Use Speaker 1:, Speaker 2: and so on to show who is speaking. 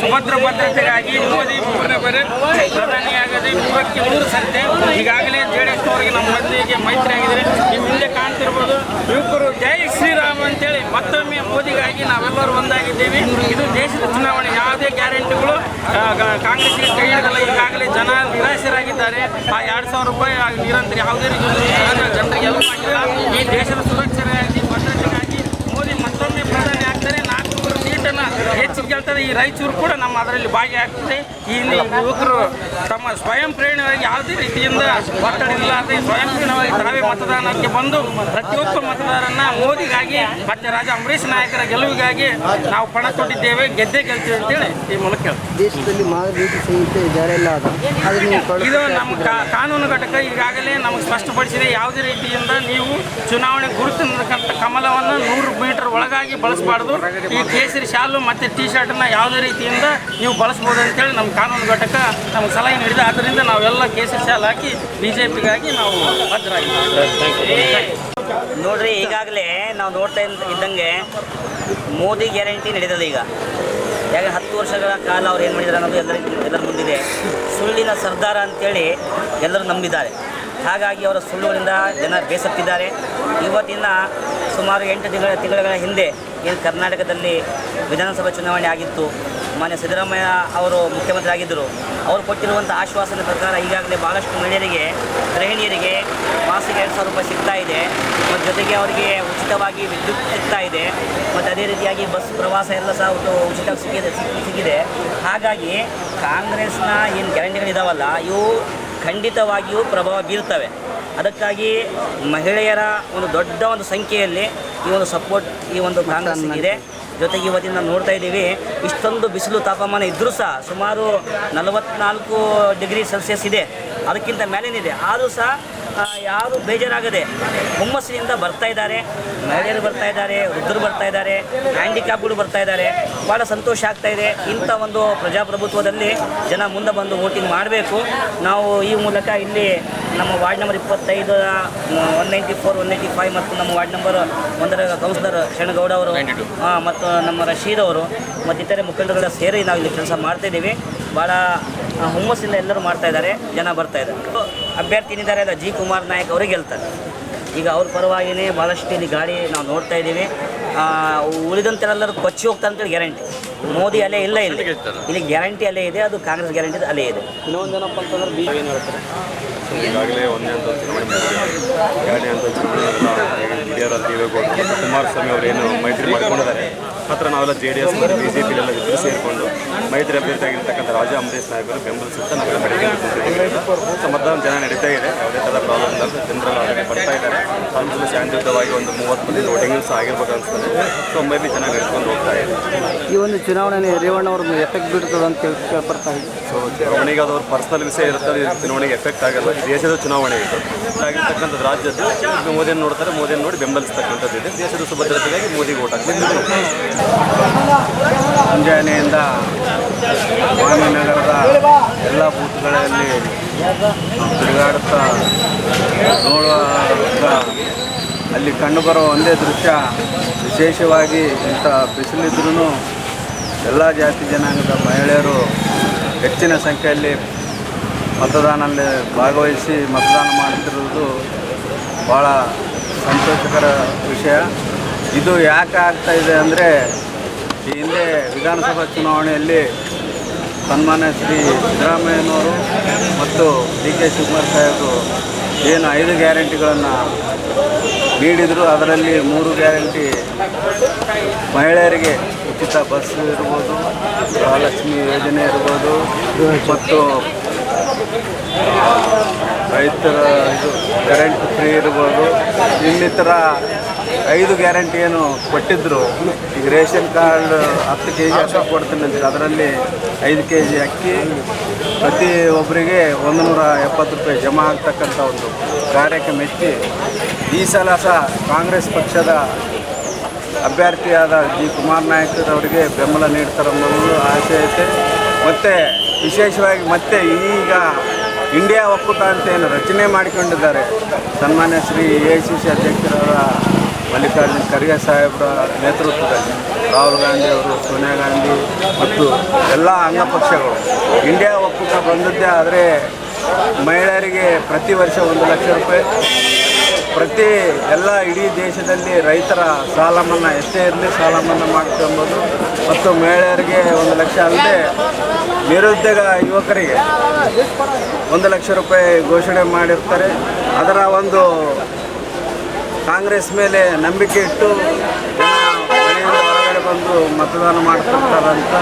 Speaker 1: ಸುಭದ್ರ ಭದ್ರತೆಗಾಗಿ ಮೋದಿ ಬಾರಿ. ಪ್ರಧಾನಿಯಾಗದೆ ನೂರಕ್ಕೆ ಮೂರು ಸಂತೆ. ಈಗಾಗಲೇ ಜೆ ಡಿ ನಮ್ಮ ಮಂದಿಗೆ ಮೈತ್ರಿ ಆಗಿದ್ದಾರೆ. ನೀವು ಹಿಂದೆ ಕಾಣ್ತಿರ್ಬೋದು. ಯುವಕರು ಜೈ ಶ್ರೀರಾಮ್ ಅಂತೇಳಿ ಮತ್ತೊಮ್ಮೆ ಮೋದಿಗಾಗಿ ನಾವೆಲ್ಲರೂ ಒಂದಾಗಿದ್ದೇವೆ. ಇದು ದೇಶದ ಚುನಾವಣೆ. ಯಾವುದೇ ಗ್ಯಾರಂಟಿಗಳು ಕಾಂಗ್ರೆಸ್ಗೆ ಕೈ ಹಿಡಿದಲ್ಲ. ಈಗಾಗಲೇ ಜನ ನಿರಾಶರಾಗಿದ್ದಾರೆ. ಆ, ಎರಡು ಸಾವಿರ ರೂಪಾಯಿ ನಿರಂತರ ಯಾವುದೇ ರೀತಿ ಜನರಿಗೆ ಎಲ್ಲ ಈ ದೇಶದ ಸುರಕ್ಷತೆಗಾಗಿ ಭದ್ರತೆಗಾಗಿ ಮೋದಿ ಮತ್ತೊಮ್ಮೆ ಪ್ರಧಾನಿ ಆಗ್ತಾರೆ ಹೆಚ್ಚಿಗೆ ಹೆಚ್ಚು ಗೆಲ್ತದೆ ಈ ರಾಯಚೂರು ಕೂಡ ನಮ್ಮ ಅದರಲ್ಲಿ ಭಾಗಿಯಾಗ್ತದೆ. ಈ ಇಲ್ಲಿ ಯುವಕರು ತಮ್ಮ ಸ್ವಯಂ ಪ್ರೇರಣೆಯಾಗಿ ಯಾವುದೇ ರೀತಿಯಿಂದ ಒತ್ತಡ ಇಲ್ಲದೆ ಸ್ವಯಂ ಪ್ರೇರಣವಾಗಿ ತಾವೇ ಮತದಾನಕ್ಕೆ ಬಂದು ಪ್ರತಿಯೊಬ್ಬ ಮತದಾರನ್ನ ಮೋದಿಗಾಗಿ ಮತ್ತೆ ರಾಜ ಅಂಬರೀಷ್ ನಾಯಕರ ಗೆಲುವಿಗಾಗಿ ನಾವು ಪಣ ತೊಟ್ಟಿದ್ದೇವೆ. ಗೆದ್ದೇ ಗೆಲ್ತೀವಿ ಅಂತೇಳಿ ಈ ಮೂಲಕ.
Speaker 2: ದೇಶದಲ್ಲಿ ಸಂಹಿತೆ
Speaker 1: ಇದು ನಮ್ಮ ಕಾನೂನು ಘಟಕ ಈಗಾಗಲೇ ನಮಗೆ ಸ್ಪಷ್ಟಪಡಿಸಿದೆ. ಯಾವುದೇ ರೀತಿಯಿಂದ ನೀವು ಚುನಾವಣೆ ಗುರುತಿನತಕ್ಕಂಥ ಕಮಲವನ್ನು ನೂರು ಮೀಟರ್ ಒಳಗಾಗಿ ಬಳಸಬಾರ್ದು. ಈ ಕೇಸರಿ ಶಾಲು ಮತ್ತು ಟಿ ಶರ್ಟನ್ನು ಯಾವುದೇ ರೀತಿಯಿಂದ ನೀವು ಬಳಸ್ಬೋದು ಅಂತೇಳಿ ನಮ್ಮ ಕಾನೂನು ಘಟಕ ನಮ್ಮ ಸಲಹೆ ನೀಡಿದೆ. ಆದ್ದರಿಂದ ನಾವೆಲ್ಲ ಕೇಸರಿ ಶಾಲು ಹಾಕಿ ಬಿ ಜೆ ಪಿಗಾಗಿ ನಾವು ಭದ್ರಾಗಿದ್ದೀವಿ
Speaker 3: ನೋಡ್ರಿ, ಈಗಾಗಲೇ ನಾವು ನೋಡ್ತಾ ಇದ್ದ- ಇದ್ದಂಗೆ ಮೋದಿ ಗ್ಯಾರಂಟಿ ನಡೀತದೆ ಈಗ. ಯಾಕೆ ಹತ್ತು ವರ್ಷಗಳ ಕಾಲ ಅವ್ರು ಏನು ಮಾಡಿದ್ದಾರೆ ಅನ್ನೋದು ಎಲ್ಲರಿಗೂ ಎಲ್ಲರ ಮುಂದಿದೆ. ಸುಳ್ಳಿನ ಸರ್ದಾರ ಅಂತೇಳಿ ಎಲ್ಲರೂ ನಂಬಿದ್ದಾರೆ. ಹಾಗಾಗಿ ಅವರ ಸುಳ್ಳುಗಳಿಂದ ಜನ ಬೇಸತ್ತಿದ್ದಾರೆ. ಇವತ್ತಿನ ಸುಮಾರು ಎಂಟು ತಿಂಗಳ ತಿಂಗಳ ಹಿಂದೆ ಏನು ಕರ್ನಾಟಕದಲ್ಲಿ ವಿಧಾನಸಭಾ ಚುನಾವಣೆ ಆಗಿತ್ತು. ಮಾನ್ಯ ಸಿದ್ದರಾಮಯ್ಯ ಅವರು ಮುಖ್ಯಮಂತ್ರಿ ಆಗಿದ್ದರು ಅವರು ಕೊಟ್ಟಿರುವಂಥ ಆಶ್ವಾಸನೆ ಪ್ರಕಾರ ಈಗಾಗಲೇ ಭಾಳಷ್ಟು ಮಹಿಳೆಯರಿಗೆ, ಗೃಹಿಣಿಯರಿಗೆ ಮಾಸಿಕ ಎರಡು ಸಾವಿರ ರೂಪಾಯಿ ಸಿಗ್ತಾ ಇದೆ. ಮತ್ತು ಜೊತೆಗೆ ಅವರಿಗೆ ಉಚಿತವಾಗಿ ವಿದ್ಯುತ್ ಸಿಗ್ತಾ ಇದೆ. ಮತ್ತು ಅದೇ ರೀತಿಯಾಗಿ ಬಸ್, ಪ್ರವಾಸ ಎಲ್ಲ ಸಹ ಉಚಿತವಾಗಿ ಸಿಕ್ಕಿದೆ ಸಿಕ್ಕಿ- ಸಿಕ್ಕಿದೆ. ಹಾಗಾಗಿ ಕಾಂಗ್ರೆಸ್ನ ಏನು ಗ್ಯಾರಂಟಿಗಳಿದಾವಲ್ಲ, ಇವು ಖಂಡಿತವಾಗಿಯೂ ಪ್ರಭಾವ ಬೀರ್ತವೆ. ಅದಕ್ಕಾಗಿ ಮಹಿಳೆಯರ ಒಂದು ದೊಡ್ಡ ಒಂದು ಸಂಖ್ಯೆಯಲ್ಲಿ ಈ ಒಂದು ಸಪೋರ್ಟ್ ಈ ಒಂದು ಕಾಂಗ್ರೆಸ್ಸಿಗಿದೆ. ಜೊತೆಗೆ ಇವತ್ತಿನ ನೋಡ್ತಾ ಇದ್ದೀವಿ ಇಷ್ಟೊಂದು ಬಿಸಿಲು ತಾಪಮಾನ ಇದ್ದರೂ ಸಹ ಸುಮಾರು ನಲವತ್ನಾಲ್ಕು ಡಿಗ್ರಿ ಸೆಲ್ಸಿಯಸ್ ಇದೆ. ಅದಕ್ಕಿಂತ ಮೇಲೇನಿದೆ. ಆದರೂ ಸಹ ಯಾರು ಬೇಜಾರಾಗದೆ ಹುಮ್ಮಸ್ಸಿನಿಂದ ಬರ್ತಾ ಇದ್ದಾರೆ. ಮಹಿಳೆಯರು ಬರ್ತಾ ಇದ್ದಾರೆ ವೃದ್ಧರು ಬರ್ತಾ ಇದ್ದಾರೆ ಹ್ಯಾಂಡಿಕ್ಯಾಪ್ಗಳು ಬರ್ತಾ ಇದ್ದಾರೆ. ಭಾಳ ಸಂತೋಷ ಆಗ್ತಾ ಇದೆ. ಇಂಥ ಒಂದು ಪ್ರಜಾಪ್ರಭುತ್ವದಲ್ಲಿ ಜನ ಮುಂದೆ ಬಂದು ವೋಟಿಂಗ್ ಮಾಡಬೇಕು. ನಾವು ಈ ಮೂಲಕ ಇಲ್ಲಿ ನಮ್ಮ ವಾರ್ಡ್ ನಂಬರ್ ಇಪ್ಪತ್ತೈದು one ninety four one ninety five ಮತ್ತು ನಮ್ಮ ವಾರ್ಡ್ ನಂಬರ್ ಒಂದರ ಕೌನ್ಸಿಲರ್ ಶರಣಗೌಡ ಅವರು ಮತ್ತು ನಮ್ಮ ರಶೀದ್ ಅವರು ಮತ್ತು ಇತರೆ ಮುಖಂಡರುಗಳ ಸೇರಿ ನಾವು ಇಲ್ಲಿ ಕೆಲಸ ಮಾಡ್ತಾ ಇದ್ದೀವಿ. ಭಾಳ ಹುಮ್ಮಸ್ಸಿಂದ ಎಲ್ಲರೂ ಮಾಡ್ತಾ ಇದ್ದಾರೆ ಜನ ಬರ್ತಾ ಇದ್ದಾರೆ. ಅಭ್ಯರ್ಥಿ ಏನಿದ್ದಾರೆ ಅಲ್ಲ ಜಿ ಕುಮಾರ್ ನಾಯಕ್ ಅವ್ರಿಗೆ ಗೆಲ್ತಾರೆ. ಈಗ ಅವ್ರ ಪರವಾಗಿನೇ ಭಾಳಷ್ಟು ಇಲ್ಲಿ ಗಾಡಿ ನಾವು ನೋಡ್ತಾ ಇದ್ದೀವಿ. ಉಳಿದಂತೆಲ್ಲರೂ ಕೊಚ್ಚಿ ಹೋಗ್ತಾರೆ ಅಂತೇಳಿ ಗ್ಯಾರಂಟಿ. ಮೋದಿ ಅಲ್ಲೇ ಇಲ್ಲ ಇಲ್ಲಿ. ಇಲ್ಲಿ ಗ್ಯಾರಂಟಿ ಅಲ್ಲೇ ಇದೆ ಅದು ಕಾಂಗ್ರೆಸ್ ಗ್ಯಾರಂಟಿ ಅಲ್ಲೇ ಇದೆ.
Speaker 2: ಇನ್ನೊಂದೇನಪ್ಪ ಅಂತಂದ್ರೆ ಬಿ ಏನು ಹೇಳ್ತಾರೆ?
Speaker 4: ಈಗಾಗಲೇ ಒಂದೇ ಚುನಾವಣೆ. ಎರಡನೇ ಹಿರಿಯರ ಕುಮಾರಸ್ವಾಮಿ ಅವರು ಏನು ಮೈತ್ರಿ ಮಾಡ್ಕೊಂಡಿದ್ದಾರೆ. ಹತ್ರ ನಾವೆಲ್ಲ J D S B J ಪಿಲೆಲ್ಲ ಇಬ್ಬರು ಸೇರಿಕೊಂಡು ಮೈತ್ರಿ ಅಭ್ಯರ್ಥಿ ಆಗಿರ್ತಕ್ಕಂಥ ರಾಜಾ ಅಂಬರೀಶ್ ನಾಯಕರು ಬೆಂಬಲಿಸುತ್ತಾ ನಾವೆಲ್ಲ ಬೆಳಗ್ಗೆ ಮತದಾನ ಜನ ನಡೀತಾ ಇದೆ. ಯಾವುದೇ ಥರ ಪ್ರಾಬ್ಲಮ್ ಇಲ್ಲ ಜನರೆಲ್ಲ ಅದಕ್ಕೆ ಬರ್ತಾ ಇದ್ದಾರೆ. ಸಾರ್ವಜನಿಕ ಶಾಂತಿಯುತವಾಗಿ ಒಂದು ಮೂವತ್ತು ಮಂದಿ ವೋಟಿಂಗ್ ಆಗಿರ್ಬೇಕು ಅನಿಸ್ತದೆ ಸೊ ಮೇ ಬಿ ಚೆನ್ನಾಗಿ ನಡ್ಕೊಂಡು ಹೋಗ್ತಾ ಇದೆ
Speaker 2: ಈ ಒಂದು ಚುನಾವಣೆ ರೇವಣ್ಣ ಅವ್ರ ಎಫೆಕ್ಟ್ ಬೀರ್ತದೆ ಅಂತ ಕೇಳ್ ಕೇಳ್ಪಡ್ತಾ ಇದೆ
Speaker 4: ಸೊ ಚುನಾವಣೆಗೆ ಅದು ಅವ್ರ ಪರ್ಸನಲ್ ವಿಷಯ ಇರುತ್ತೆ ಇದು ಚುನಾವಣೆಗೆ ಎಫೆಕ್ಟ್ ಆಗಲ್ಲ ಇದು ದೇಶದ ಚುನಾವಣೆ ಇದು. ಆಗಿರ್ತಕ್ಕಂಥದ್ದು ರಾಜ್ಯದ್ದು ಮೋದಿಯನ್ನು ನೋಡ್ತಾರೆ ಮೋದಿಯನ್ನು ನೋಡಿ ಬೆಂಬಲಿಸ್ತಕ್ಕಂಥದ್ದು ಇದೆ. ದೇಶದ ಸುಭದ್ರತೆಗಾಗಿ ಮೋದಿಗೆ ಓಟ್
Speaker 5: ಮುಂಜಾನೆಯಿಂದ ನಗರದ ಎಲ್ಲ ಬೂತ್ಗಳಲ್ಲಿ ತಿರುಗಾಡುತ್ತಾ ನೋಡುವಾಗ ಅಲ್ಲಿ ಕಂಡುಬರುವ ಒಂದೇ ದೃಶ್ಯ, ವಿಶೇಷವಾಗಿ ಇಂಥ ಬಿಸಿಲಿದ್ರೂ ಎಲ್ಲ ಜಾತಿ ಜನಾಂಗದ ಮಹಿಳೆಯರು ಹೆಚ್ಚಿನ ಸಂಖ್ಯೆಯಲ್ಲಿ ಮತದಾನದಲ್ಲಿ ಭಾಗವಹಿಸಿ ಮತದಾನ ಮಾಡುತ್ತಿರುವುದು ಭಾಳ ಸಂತೋಷಕರ ವಿಷಯ. ಇದು ಯಾಕೆ ಆಗ್ತಾ ಇದೆ ಅಂದರೆ, ಈ ಹಿಂದೆ ವಿಧಾನಸಭಾ ಚುನಾವಣೆಯಲ್ಲಿ ಸನ್ಮಾನ್ಯ ಶ್ರೀ ಸಿದ್ದರಾಮಯ್ಯನವರು ಮತ್ತು ಡಿ ಕೆ ಶಿವಕುಮಾರ್ ಸಾಹೇಬರು ಏನು ಐದು ಗ್ಯಾರಂಟಿಗಳನ್ನು ನೀಡಿದರು, ಅದರಲ್ಲಿ ಮೂರು ಗ್ಯಾರಂಟಿ ಮಹಿಳೆಯರಿಗೆ ಉಚಿತ ಬಸ್ ಇರ್ಬೋದು, ಗೃಹಲಕ್ಷ್ಮಿ ಯೋಜನೆ ಇರ್ಬೋದು, ಮತ್ತು ರೈತರ ಇದು ಕರೆಂಟ್ ಫ್ರೀ ಇರ್ಬೋದು. ಇನ್ನಿತರ ಐದು ಗ್ಯಾರಂಟಿ ಏನು ಕೊಟ್ಟಿದ್ದರು ಈಗ ರೇಷನ್ ಕಾರ್ಡ್ ಹತ್ತು ಕೆ ಜಿ ಅಕ್ಕಿ ಕೊಡ್ತೀನಿ ಅದರಲ್ಲಿ ಐದು ಕೆ ಜಿ ಅಕ್ಕಿ ಪ್ರತಿ ಒಬ್ಬರಿಗೆ ಒಂದು ನೂರ ಎಪ್ಪತ್ತು ರೂಪಾಯಿ ಜಮಾ ಆಗ್ತಕ್ಕಂಥ ಒಂದು ಕಾರ್ಯಕ್ಕೆ ಮೆಚ್ಚಿ ಈ ಸಲ ಸಹ ಕಾಂಗ್ರೆಸ್ ಪಕ್ಷದ ಅಭ್ಯರ್ಥಿಯಾದ ಜಿ ಕುಮಾರ್ ನಾಯಕರವರಿಗೆ ಬೆಂಬಲ ನೀಡ್ತಾರನ್ನೋದು ಆಸೆ ಐತೆ. ಮತ್ತು ವಿಶೇಷವಾಗಿ ಮತ್ತೆ ಈಗ ಇಂಡಿಯಾ ಒಕ್ಕೂಟ ಅಂತ ಏನು ರಚನೆ ಮಾಡಿಕೊಂಡಿದ್ದಾರೆ. ಸನ್ಮಾನ್ಯ ಶ್ರೀ ಎ ಸಿ ಸಿ ಅಧ್ಯಕ್ಷರಾದ ಮಲ್ಲಿಕಾರ್ಜುನ್ ಖರ್ಗೆ ಸಾಹೇಬರ ನೇತೃತ್ವದಲ್ಲಿ ರಾಹುಲ್ ಗಾಂಧಿ ಅವರು, ಸೋನಿಯಾ ಗಾಂಧಿ ಮತ್ತು ಎಲ್ಲ ಅಂಗಪಕ್ಷಗಳು ಇಂಡಿಯಾ ಒಕ್ಕೂಟ ಬಂದದ್ದೇ ಆದರೆ ಮಹಿಳೆಯರಿಗೆ ಪ್ರತಿ ವರ್ಷ ಒಂದು ಲಕ್ಷ ರೂಪಾಯಿ. ಪ್ರತಿ ಎಲ್ಲ ಇಡೀ ದೇಶದಲ್ಲಿ ರೈತರ ಸಾಲ ಮನ್ನಾ ಎಷ್ಟೇ ಇರಲಿ ಸಾಲ ಮನ್ನಾ ಮಾಡ್ತಂಬೋದು ಮತ್ತು ಮಹಿಳೆಯರಿಗೆ ಒಂದು ಲಕ್ಷ ಅಲ್ಲದೆ ನಿರುದ್ಯೋಗ ಯುವಕರಿಗೆ ಒಂದು ಲಕ್ಷ ರೂಪಾಯಿ ಘೋಷಣೆ ಮಾಡಿರ್ತಾರೆ. ಅದರ ಒಂದು ಕಾಂಗ್ರೆಸ್ ಮೇಲೆ ನಂಬಿಕೆ ಇಟ್ಟು ಹೊರಗಡೆ ಬಂದು ಮತದಾನ ಮಾಡ್ತಿರ್ತಾರಂತ